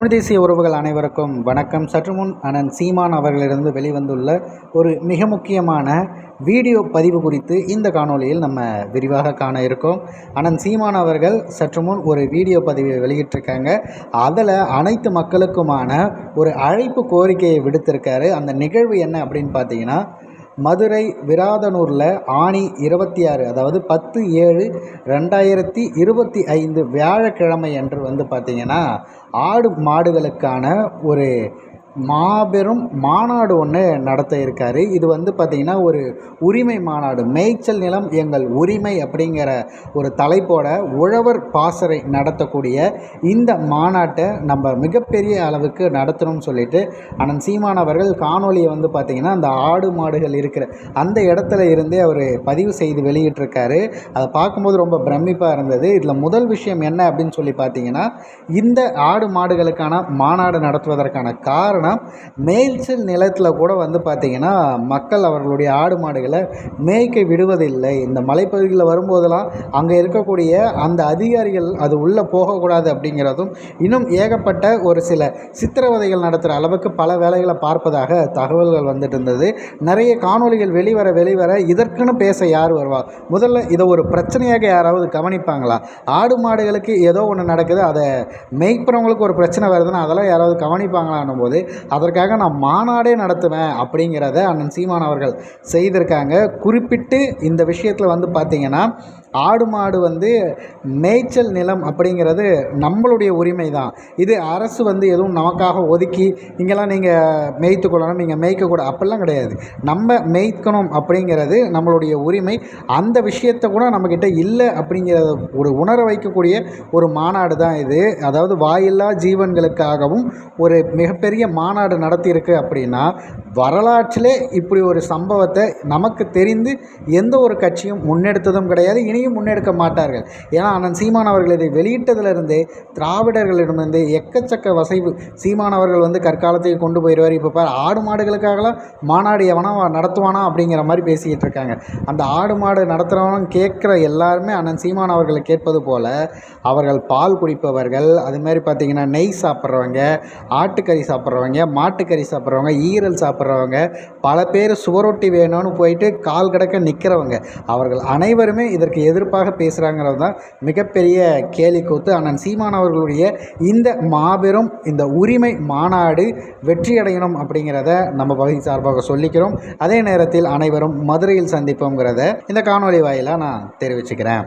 தமிழ் தேசிய உறவுகள் அனைவருக்கும் வணக்கம். சற்று முன் அண்ணன் சீமான் அவர்களிடந்து வெளிவந்துள்ள ஒரு மிக முக்கியமான வீடியோ பதிவு குறித்து இந்த காணொலியில் நம்ம விரிவாக காண இருக்கோம். அண்ணன் சீமான் அவர்கள் சற்று முன் ஒரு வீடியோ பதிவை வெளியிட்டிருக்காங்க. அதில் அனைத்து மக்களுக்குமான ஒரு அழைப்பு கோரிக்கையை விடுத்திருக்காரு. அந்த நிகழ்வு என்ன அப்படின்னு பார்த்தீங்கன்னா மதுரை விராதனூரில் ஆணி இருபத்தி ஆறு அதாவது பத்து ஏழு ரெண்டாயிரத்தி இருபத்தி ஐந்து வியாழக்கிழமை என்று வந்து பார்த்திங்கன்னா ஆடு மாடுகளுக்கான ஒரு மாபெரும் மாநாடு ஒன்று நடத்த இருக்கார். இது வந்து பார்த்திங்கன்னா ஒரு உரிமை மாநாடு. மேய்ச்சல் நிலம் எங்கள் உரிமை அப்படிங்கிற ஒரு தலைப்போட உழவர் பாசறை நடத்தக்கூடிய இந்த மாநாட்டை நம்ம மிகப்பெரிய அளவுக்கு நடத்தணும்னு சொல்லிட்டு அண்ணன் சீமான் அவர்கள் காணொலியை வந்து பார்த்திங்கன்னா அந்த ஆடு மாடுகள் இருக்கிற அந்த இடத்துல இருந்தே அவர் பதிவு செய்து வெளியிட்டிருக்காரு. அதை பார்க்கும்போது ரொம்ப பிரமிப்பாக இருந்தது. இதில் முதல் விஷயம் என்ன அப்படின்னு சொல்லி பார்த்தீங்கன்னா இந்த ஆடு மாடுகளுக்கான மாநாடு நடத்துவதற்கான காரணம் பார்த்தீங்கன்னா மேய்ச்சல் நிலத்தில் கூட வந்து பார்த்திங்கன்னா மக்கள் அவர்களுடைய ஆடு மாடுகளை மேய்க்க விடுவதில்லை. இந்த மலைப்பகுதிகளில் வரும்போதெல்லாம் அங்கே இருக்கக்கூடிய அந்த அதிகாரிகள் அது உள்ளே போகக்கூடாது அப்படிங்கிறதும் இன்னும் ஏகப்பட்ட ஒரு சில சித்திரவதைகள் நடத்துகிற அளவுக்கு பல வேலைகளை பார்ப்பதாக தகவல்கள் வந்துட்டு இருந்தது. நிறைய காணொலிகள் வெளிவர வெளிவர இதற்குன்னு பேச யார் வருவா? முதல்ல இதை ஒரு பிரச்சனையாக யாராவது கவனிப்பாங்களா? ஆடு மாடுகளுக்கு ஏதோ ஒன்று நடக்குது அதை மேய்ப்புறவங்களுக்கு ஒரு பிரச்சனை வருதுன்னா அதெல்லாம் யாராவது கவனிப்பாங்களான்னும் போது அதற்காக நான் மாநாடே நடத்துவேன் அப்படிங்கிறத அண்ணன் சீமான் அவர்கள் செய்திருக்காங்க. குறிப்பிட்டு இந்த விஷயத்தில் வந்து பார்த்திங்கன்னா ஆடு மாடு வந்து மேய்ச்சல் நிலம் அப்படிங்கிறது நம்மளுடைய உரிமை தான் இது அரசு வந்து எதுவும் நமக்காக ஒதுக்கி இங்கெல்லாம் நீங்கள் மேய்த்து கொள்ளணும் நீங்கள் மேய்க்கக்கூடாது அப்படிலாம் கிடையாது. நம்ம மேய்க்கணும் அப்படிங்கிறது நம்மளுடைய உரிமை. அந்த விஷயத்தை கூட நம்மக்கிட்ட இல்லை அப்படிங்கிறத ஒரு உணர வைக்கக்கூடிய ஒரு மாநாடு தான் இது. அதாவது வாயில்லா ஜீவன்களுக்காகவும் ஒரு மிகப்பெரிய மாநாடு நடத்தியிருக்கு அப்படின்னா வரலாற்றிலே இப்படி ஒரு சம்பவத்தை நமக்கு தெரிந்து எந்த ஒரு கட்சியும் முன்னெடுத்ததும் கிடையாது இனியும் முன்னெடுக்க மாட்டார்கள். ஏன்னா அண்ணன் சீமான் அவர்கள் இதை வெளியிட்டதிலிருந்தே திராவிடர்களிடமிருந்து எக்கச்சக்க வசைவு. சீமான் அவர்கள் வந்து கற்காலத்துக்கு கொண்டு போயிடுவார் இப்போ பார் ஆடு மாடுகளுக்காகலாம் மாநாடு எவனா நடத்துவானா அப்படிங்கிற மாதிரி பேசிக்கிட்டு இருக்காங்க. அந்த ஆடு மாடு நடத்துகிறவனும் கேட்குற எல்லாருமே அண்ணன் சீமான் அவர்களை கேட்பது போல் அவர்கள் பால் குடிப்பவர்கள் அது மாதிரி பார்த்திங்கன்னா நெய் சாப்பிட்றவங்க ஆட்டுக்கறி சாப்பிட்றவங்க சாப்பிட்றவங்க மாட்டுக்கறி சாப்பிட்றவங்க ஈரல் சாப்பிட்றவங்க பல பேர் சுவரொட்டி வேணும்னு போயிட்டு கால் கிடக்க நிற்கிறவங்க அவர்கள் அனைவருமே இதற்கு எதிர்ப்பாக பேசுகிறாங்கிறது தான் மிகப்பெரிய கேலி கூத்து. அண்ணன் சீமான் அவர்களுடைய இந்த மாபெரும் இந்த உரிமை மாநாடு வெற்றியடையணும் அப்படிங்கிறத நம்ம பகுதி சார்பாக சொல்லிக்கிறோம். அதே நேரத்தில் அனைவரும் மதுரையில் சந்திப்போங்கிறத இந்த காணொலி வாயிலாக நான் தெரிவிச்சுக்கிறேன்.